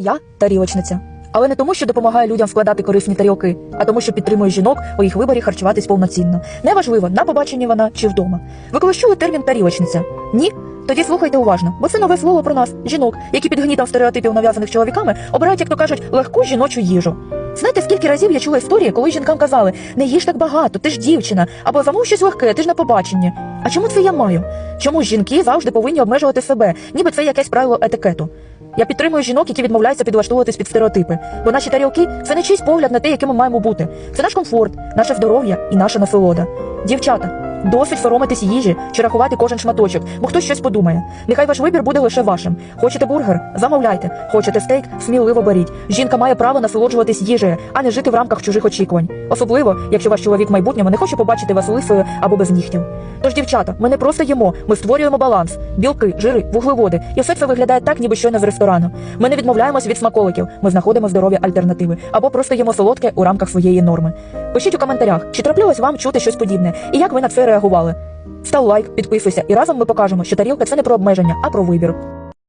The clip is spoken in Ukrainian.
Я тарілочниця. Але не тому, що допомагаю людям складати корисні тарілки, а тому, що підтримую жінок у їх виборі харчуватись повноцінно. Неважливо, на побаченні вона чи вдома. Ви колись чули термін тарілочниця? Ні? Тоді слухайте уважно, бо це нове слово про нас, жінок, які під гнітом стереотипів нав'язаних чоловіками обирають, як то кажуть, легку жіночу їжу. Знаєте, скільки разів я чула історії, коли жінкам казали: не їж так багато, ти ж дівчина, або замов щось легке, ти ж на побаченні. А чому це я маю? Чому жінки завжди повинні обмежувати себе, ніби це якесь правило етикету? Я підтримую жінок, які відмовляються підлаштовуватись під стереотипи, бо наші тарілки це не чийсь погляд на те, якими маємо бути. Це наш комфорт, наше здоров'я і наша насолода. Дівчата, досить соромитись їжі чи рахувати кожен шматочок, бо хтось щось подумає. Нехай ваш вибір буде лише вашим. Хочете бургер? Замовляйте. Хочете стейк? Сміливо беріть. Жінка має право насолоджуватись їжею, а не жити в рамках чужих очікувань. Особливо, якщо ваш чоловік в майбутньому не хоче побачити вас лисою або без нігтів. Тож, дівчата, ми не просто їмо, ми створюємо баланс, білки, жири, вуглеводи, і все це виглядає так, ніби щойно з ресторану. Ми не відмовляємось від смаколиків, ми знаходимо здорові альтернативи або просто їмо солодке у рамках своєї норми. Пишіть у коментарях, чи траплялось вам чути щось подібне, і як ви на це реагували. Став лайк, підписуйся, і разом ми покажемо, що тарілка це не про обмеження, а про вибір.